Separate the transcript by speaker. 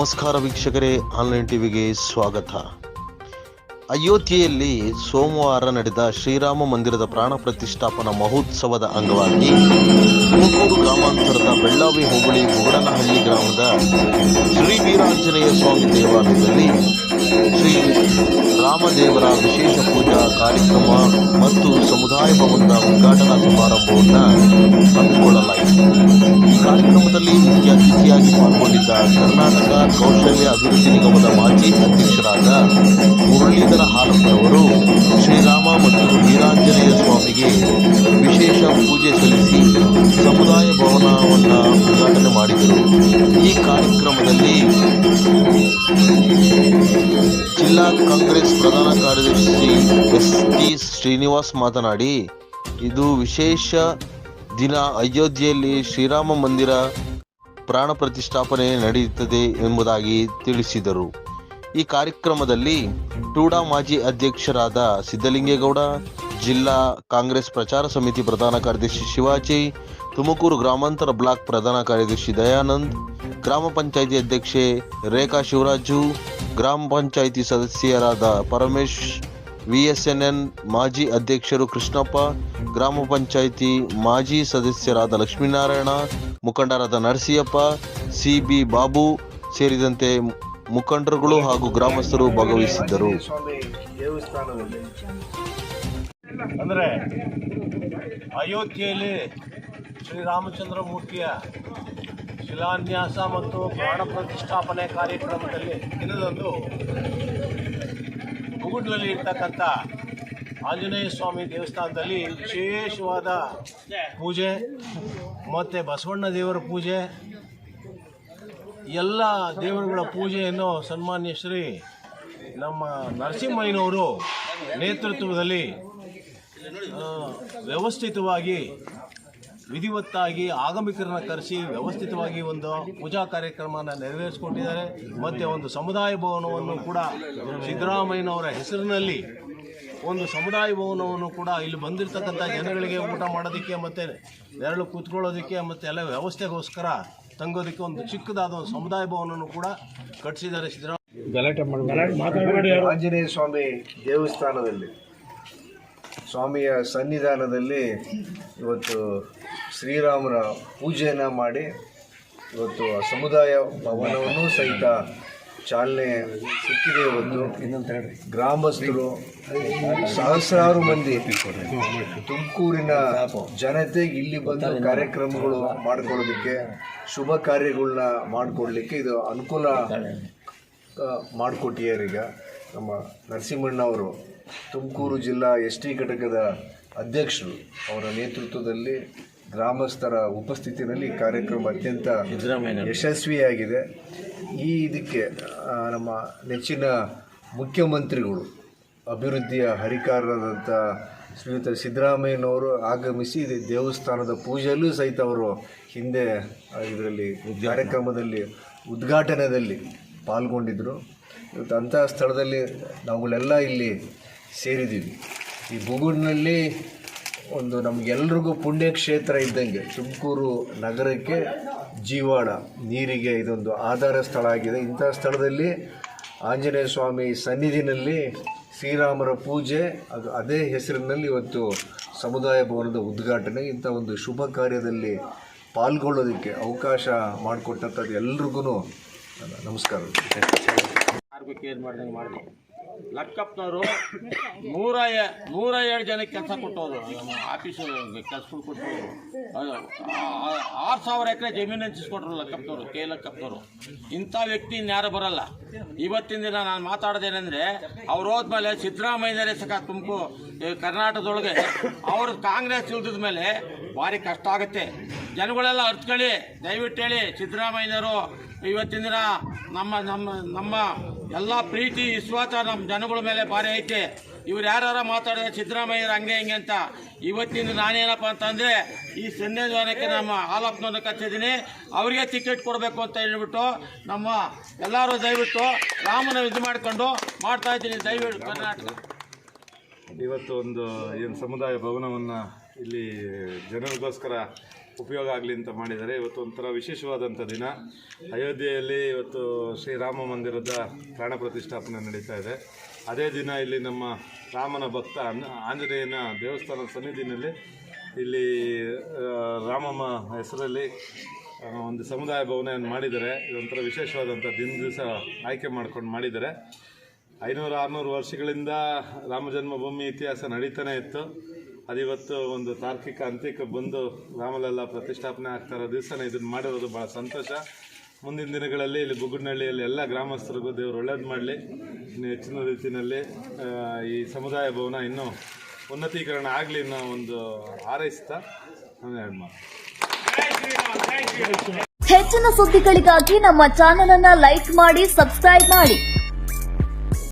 Speaker 1: ನಮಸ್ಕಾರ ವೀಕ್ಷಕರೇ, ಆನ್ಲೈನ್ ಟಿವಿಗೆ ಸ್ವಾಗತ. ಅಯೋಧ್ಯೆಯಲ್ಲಿ ಸೋಮವಾರ ನಡೆದ ಶ್ರೀರಾಮ ಮಂದಿರದ ಪ್ರಾಣ ಪ್ರತಿಷ್ಠಾಪನಾ ಮಹೋತ್ಸವದ ಅಂಗವಾಗಿ ತುಮಕೂರು ಗ್ರಾಮಾಂತರದ ಬೆಳ್ಳಾವಿ ಹೋಬಳಿ ಬುಗಡನಹಳ್ಳಿ ಗ್ರಾಮದ ಶ್ರೀ ವೀರಾಂಜನೇಯ ಸ್ವಾಮಿ ದೇವಾಲಯದಲ್ಲಿ ಶ್ರೀ ರಾಮದೇವರ ವಿಶೇಷ ಪೂಜಾ ಕಾರ್ಯಕ್ರಮ ಮತ್ತು ಸಮುದಾಯ ಭವನದ ಉದ್ಘಾಟನಾ ಸಮಾರಂಭವನ್ನು ಹಮ್ಮಿಕೊಳ್ಳಲಾಯಿತು. ಕಾರ್ಯಕ್ರಮದಲ್ಲಿ ಮುಖ್ಯ ಅತಿಥಿಯಾಗಿ ಪಾಲ್ಗೊಂಡಿದ್ದ ಕರ್ನಾಟಕ ಕೌಶಲ್ಯ ಅಭಿವೃದ್ಧಿ ನಿಗಮದ ಮಾಜಿ ಅಧ್ಯಕ್ಷರಾದ ಮುರಳೀಧರ ಹಾಲಪ್ಪರವರು ಶ್ರೀರಾಮ ಮತ್ತು ವೀರಾಂಜನೇಯ ಸ್ವಾಮಿಗೆ ವಿಶೇಷ ಪೂಜೆ ಸಲ್ಲಿಸಿ ಸಮುದಾಯ ಭವನವನ್ನು ಉದ್ಘಾಟನೆ ಮಾಡಿದರು. ಈ ಕಾರ್ಯಕ್ರಮದಲ್ಲಿ ಜಿಲ್ಲಾ ಕಾಂಗ್ರೆಸ್ ಪ್ರಧಾನ ಕಾರ್ಯದರ್ಶಿ ಎಸ್ ಟಿ ಶ್ರೀನಿವಾಸ್ ಮಾತನಾಡಿ, ಇದು ವಿಶೇಷ ದಿನ. ಅಯೋಧ್ಯೆಯಲ್ಲಿ ಶ್ರೀರಾಮ ಮಂದಿರ ಪ್ರಾಣ ಪ್ರತಿಷ್ಠಾಪನೆ ನಡೆಯುತ್ತದೆ ಎಂಬುದಾಗಿ ತಿಳಿಸಿದರು. ಈ ಕಾರ್ಯಕ್ರಮದಲ್ಲಿ ಟೂಡಾ ಮಾಜಿ ಅಧ್ಯಕ್ಷರಾದ ಸಿದ್ದಲಿಂಗೇಗೌಡ, ಜಿಲ್ಲಾ ಕಾಂಗ್ರೆಸ್ ಪ್ರಚಾರ ಸಮಿತಿ ಪ್ರಧಾನ ಕಾರ್ಯದರ್ಶಿ ಶಿವಾಜಿ, ತುಮಕೂರು ಗ್ರಾಮಾಂತರ ಬ್ಲಾಕ್ ಪ್ರಧಾನ ಕಾರ್ಯದರ್ಶಿ ದಯಾನಂದ್, ಗ್ರಾಮ ಪಂಚಾಯಿತಿ ಅಧ್ಯಕ್ಷೆ ರೇಖಾ ಶಿವರಾಜು, ಗ್ರಾಮ ಪಂಚಾಯಿತಿ ಸದಸ್ಯರಾದ ಪರಮೇಶ್, ವಿಎಸ್ಎನ್ಎನ್ ಮಾಜಿ ಅಧ್ಯಕ್ಷರು ಕೃಷ್ಣಪ್ಪ, ಗ್ರಾಮ ಪಂಚಾಯಿತಿ ಮಾಜಿ ಸದಸ್ಯರಾದ ಲಕ್ಷ್ಮೀನಾರಾಯಣ ಮುಖಂಡರಾದ ನರಸಿಯಪ್ಪ ಸಿಬಿ ಬಾಬು ಸೇರಿದಂತೆ ಮುಖಂಡರುಗಳು ಹಾಗೂ ಗ್ರಾಮಸ್ಥರು ಭಾಗವಹಿಸಿದ್ದರು.
Speaker 2: ಅಂದರೆ ಅಯೋಧ್ಯೆಯಲ್ಲಿ ಶ್ರೀರಾಮಚಂದ್ರ ಮೂರ್ತಿಯ ಶಿಲಾನ್ಯಾಸ ಮತ್ತು ಪ್ರಾಣ ಪ್ರತಿಷ್ಠಾಪನೆ ಕಾರ್ಯಕ್ರಮದಲ್ಲಿ ದಿನದಂದು ಮುಗುಡ್ನಲ್ಲಿ ಇರ್ತಕ್ಕಂಥ ಆಂಜನೇಯ ಸ್ವಾಮಿ ದೇವಸ್ಥಾನದಲ್ಲಿ ವಿಶೇಷವಾದ ಪೂಜೆ, ಮತ್ತು ಬಸವಣ್ಣ ದೇವರ ಪೂಜೆ, ಎಲ್ಲ ದೇವರುಗಳ ಪೂಜೆಯನ್ನು ಸನ್ಮಾನ್ಯ ಶ್ರೀ ನಮ್ಮ ನರಸಿಂಹಯ್ಯನವರು ನೇತೃತ್ವದಲ್ಲಿ ವ್ಯವಸ್ಥಿತವಾಗಿ, ವಿಧಿವತ್ತಾಗಿ, ಆಗಮಿಕರನ್ನ ಕರೆಸಿ ವ್ಯವಸ್ಥಿತವಾಗಿ ಒಂದು ಪೂಜಾ ಕಾರ್ಯಕ್ರಮನ ನೆರವೇರಿಸಿಕೊಟ್ಟಿದ್ದಾರೆ. ಮತ್ತು ಒಂದು ಸಮುದಾಯ ಭವನವನ್ನು ಕೂಡ ಸಿದ್ದರಾಮಯ್ಯನವರ ಹೆಸರಿನಲ್ಲಿ ಒಂದು ಸಮುದಾಯ ಭವನವನ್ನು ಕೂಡ ಇಲ್ಲಿ ಬಂದಿರತಕ್ಕಂಥ ಜನಗಳಿಗೆ ಊಟ ಮಾಡೋದಕ್ಕೆ ಮತ್ತು ನೆರಳು ಕೂತ್ಕೊಳ್ಳೋದಕ್ಕೆ ಮತ್ತು ಎಲ್ಲ ವ್ಯವಸ್ಥೆಗೋಸ್ಕರ ತಂಗೋದಕ್ಕೆ ಒಂದು ಚಿಕ್ಕದಾದ ಒಂದು ಸಮುದಾಯ ಭವನವನ್ನು ಕೂಡ ಕಟ್ಟಿಸಿದ್ದಾರೆ ಸಿದ್ದರಾಮಯ್ಯ.
Speaker 3: ಆಂಜನೇಯ ಸ್ವಾಮಿ ದೇವಸ್ಥಾನದಲ್ಲಿ. ಸ್ವಾಮಿಯ ಸನ್ನಿಧಾನದಲ್ಲಿ ಇವತ್ತು ಶ್ರೀರಾಮನ ಪೂಜೆಯನ್ನು ಮಾಡಿ ಇವತ್ತು ಆ ಸಮುದಾಯ ಭವನವನ್ನು ಸಹಿತ ಚಾಲನೆ ಸಿಕ್ಕಿದೆ ಇವತ್ತು ಗ್ರಾಮಸ್ಥರು ಸಹಸ್ರಾರು ಮಂದಿ ತುಮಕೂರಿನ ಜನತೆ ಇಲ್ಲಿ ಬಂದು ಕಾರ್ಯಕ್ರಮಗಳು ಮಾಡ್ಕೊಳ್ಳೋದಕ್ಕೆ, ಶುಭ ಕಾರ್ಯಗಳನ್ನ ಮಾಡಿಕೊಡ್ಲಿಕ್ಕೆ ಇದು ಅನುಕೂಲ ಮಾಡಿಕೊಟ್ಟಿದ್ದಾರೆ ಈಗ ನಮ್ಮ ನರಸಿಂಹಣ್ಣ ಅವರು ತುಮಕೂರು ಜಿಲ್ಲಾ ಎಸ್ ಟಿ ಘಟಕದ ಅಧ್ಯಕ್ಷರು ಅವರ ನೇತೃತ್ವದಲ್ಲಿ ಗ್ರಾಮಸ್ಥರ ಉಪಸ್ಥಿತಿಯಲ್ಲಿ ಕಾರ್ಯಕ್ರಮ ಅತ್ಯಂತ ಯಶಸ್ವಿಯಾಗಿದೆ. ಈ ಇದಕ್ಕೆ ನಮ್ಮ ನೆಚ್ಚಿನ ಮುಖ್ಯಮಂತ್ರಿಗಳು ಅಭಿವೃದ್ಧಿಯ ಹರಿಕಾರರಾದಂಥ ಶ್ರೀಯುತ ಸಿದ್ದರಾಮಯ್ಯನವರು ಆಗಮಿಸಿ ಇದು ದೇವಸ್ಥಾನದ ಪೂಜೆಯಲ್ಲೂ ಸಹಿತ ಅವರು ಹಿಂದೆ ಇದರಲ್ಲಿ ಕಾರ್ಯಕ್ರಮದಲ್ಲಿ ಉದ್ಘಾಟನೆಯಲ್ಲಿ ಪಾಲ್ಗೊಂಡಿದ್ದರು. ಇವತ್ತು ಅಂಥ ಸ್ಥಳದಲ್ಲಿ ನಾವುಗಳೆಲ್ಲ ಇಲ್ಲಿ ಸೇರಿದ್ದೀವಿ. ಈ ಬುಗುಡ್ನಲ್ಲಿ ಒಂದು ನಮಗೆಲ್ರಿಗೂ ಪುಣ್ಯಕ್ಷೇತ್ರ ಇದ್ದಂಗೆ ತುಮಕೂರು ನಗರಕ್ಕೆ ಜೀವಾಳ, ನೀರಿಗೆ ಇದೊಂದು ಆಧಾರ ಸ್ಥಳ ಆಗಿದೆ. ಇಂಥ ಸ್ಥಳದಲ್ಲಿ ಆಂಜನೇಯ ಸ್ವಾಮಿ ಸನ್ನಿಧಿನಲ್ಲಿ ಶ್ರೀರಾಮರ ಪೂಜೆ, ಅದು ಅದೇ ಹೆಸರಿನಲ್ಲಿ ಇವತ್ತು ಸಮುದಾಯ ಭವನದ ಉದ್ಘಾಟನೆ. ಇಂಥ ಒಂದು ಶುಭ ಕಾರ್ಯದಲ್ಲಿ ಪಾಲ್ಗೊಳ್ಳೋದಕ್ಕೆ ಅವಕಾಶ ಮಾಡಿಕೊಟ್ಟಂಥದ್ದು ಎಲ್ರಿಗೂ ನಮಸ್ಕಾರ.
Speaker 4: ಲಕ್ಕಪ್ಪನವರು ನೂರ ನೂರ ಏಳು ಜನಕ್ಕೆ ಕೆಲಸ ನಮ್ಮ ಆಫೀಸು ಕೆಲಸಗಳು ಕೊಟ್ಟವರು. ಆರು ಸಾವಿರ ಎಕರೆ ಜಮೀನು ಹಂಚಿಸ್ಕೊಟ್ರು ಲಕ್ಕಪ್ಪನವರು, ಕೆ ಲಕ್ಕಪ್ಪನವರು. ಇಂಥ ವ್ಯಕ್ತಿ ಇನ್ಯಾರು ಬರಲ್ಲ. ಇವತ್ತಿನ ದಿನ ನಾನು ಮಾತಾಡೋದೇನೆಂದರೆ, ಅವ್ರು ಹೋದ್ಮೇಲೆ ಸಿದ್ದರಾಮಯ್ಯನವರೇ ಸಕ ತುಮಕು ಕರ್ನಾಟಕದೊಳಗೆ ಅವರು ಕಾಂಗ್ರೆಸ್ ಇಳಿದ ಮೇಲೆ ಭಾರಿ ಕಷ್ಟ ಆಗುತ್ತೆ. ಜನಗಳೆಲ್ಲ ಅರ್ತ್ಕೊಳ್ಳಿ, ದಯವಿಟ್ಟು ಹೇಳಿ ಸಿದ್ದರಾಮಯ್ಯನವರು, ಇವತ್ತಿನ ದಿನ ನಮ್ಮ ನಮ್ಮ ನಮ್ಮ ಎಲ್ಲ ಪ್ರೀತಿ, ವಿಶ್ವಾಸ ನಮ್ಮ ಜನಗಳ ಮೇಲೆ ಭಾರಿ ಐತೆ. ಇವ್ರು ಯಾರು ಮಾತಾಡಿದ್ರೆ ಸಿದ್ದರಾಮಯ್ಯರು ಹಂಗೆ ಹಿಂಗೆ ಅಂತ. ಇವತ್ತಿನ ನಾನೇನಪ್ಪ ಅಂತಂದರೆ ಈ ಸನ್ನಿಧಾನಕ್ಕೆ ನಮ್ಮ ಹಾಲಪ್ಪನವ್ರನ್ನ ಕಚ್ಚಿದ್ದೀನಿ ಅವರಿಗೆ ಟಿಕೆಟ್ ಕೊಡಬೇಕು ಅಂತ ಹೇಳ್ಬಿಟ್ಟು ನಮ್ಮ ಎಲ್ಲರೂ ದಯವಿಟ್ಟು ರಾಮನ ಇದು ಮಾಡ್ಕೊಂಡು ಮಾಡ್ತಾ ಇದ್ದೀನಿ. ದಯವಿಟ್ಟು ಕರ್ನಾಟಕ.
Speaker 5: ಇವತ್ತು ಒಂದು ಏನು ಸಮುದಾಯ ಭವನವನ್ನು ಇಲ್ಲಿ ಜನರಿಗೋಸ್ಕರ ಉಪಯೋಗ ಆಗಲಿ ಅಂತ ಮಾಡಿದ್ದಾರೆ. ಇವತ್ತು ಒಂಥರ ವಿಶೇಷವಾದಂಥ ದಿನ. ಅಯೋಧ್ಯೆಯಲ್ಲಿ ಇವತ್ತು ಶ್ರೀರಾಮ ಮಂದಿರದ ಪ್ರಾಣ ಪ್ರತಿಷ್ಠಾಪನೆ ನಡೀತಾ ಇದೆ. ಅದೇ ದಿನ ಇಲ್ಲಿ ನಮ್ಮ ರಾಮನ ಭಕ್ತ ಆಂಜ- ಆಂಜನೇಯನ ದೇವಸ್ಥಾನದ ಸನ್ನಿಧಿನಲ್ಲಿ ಇಲ್ಲಿ ರಾಮಮ್ಮ ಹೆಸರಲ್ಲಿ ಒಂದು ಸಮುದಾಯ ಭವನವನ್ನು ಮಾಡಿದ್ದಾರೆ. ಇದೊಂಥರ ವಿಶೇಷವಾದಂಥ ದಿನ ದಿವಸ ಆಯ್ಕೆ ಮಾಡ್ಕೊಂಡು ಮಾಡಿದ್ದಾರೆ. ಐನೂರು ಆರುನೂರು ವರ್ಷಗಳಿಂದ ರಾಮ ಜನ್ಮಭೂಮಿ ಇತಿಹಾಸ ನಡೀತಾನೆ ಇತ್ತು. ಅದಿವತ್ತು ಒಂದು ತಾರ್ಕಿಕ ಅಂತ್ಯಕ್ಕೆ ಬಂದು ರಾಮಲಲ್ಲ ಪ್ರತಿಷ್ಠಾಪನೆ ಆಗ್ತಾ ಇರೋ ದಿವಸನೇ ಇದನ್ನು ಮಾಡಿರೋದು ಭಾಳ ಸಂತೋಷ. ಮುಂದಿನ ದಿನಗಳಲ್ಲಿ ಇಲ್ಲಿ ಬುಗುಡ್ನಹಳ್ಳಿಯಲ್ಲಿ ಎಲ್ಲ ಗ್ರಾಮಸ್ಥರಿಗೂ ದೇವರು ಒಳ್ಳೇದು ಮಾಡಲಿ. ಇನ್ನು ಹೆಚ್ಚಿನ ರೀತಿಯಲ್ಲಿ ಈ ಸಮುದಾಯ ಭವನ ಇನ್ನೂ ಉನ್ನತೀಕರಣ ಆಗಲಿ ಅನ್ನೋ ಒಂದು ಹಾರೈಸ್ತಾ ನಾನು ಮಾತು.
Speaker 6: ಹೆಚ್ಚಿನ ಸುದ್ದಿಗಳಿಗಾಗಿ ನಮ್ಮ ಚಾನೆಲ್ ಅನ್ನ ಲೈಕ್ ಮಾಡಿ ಸಬ್ಸ್ಕ್ರೈಬ್ ಮಾಡಿ.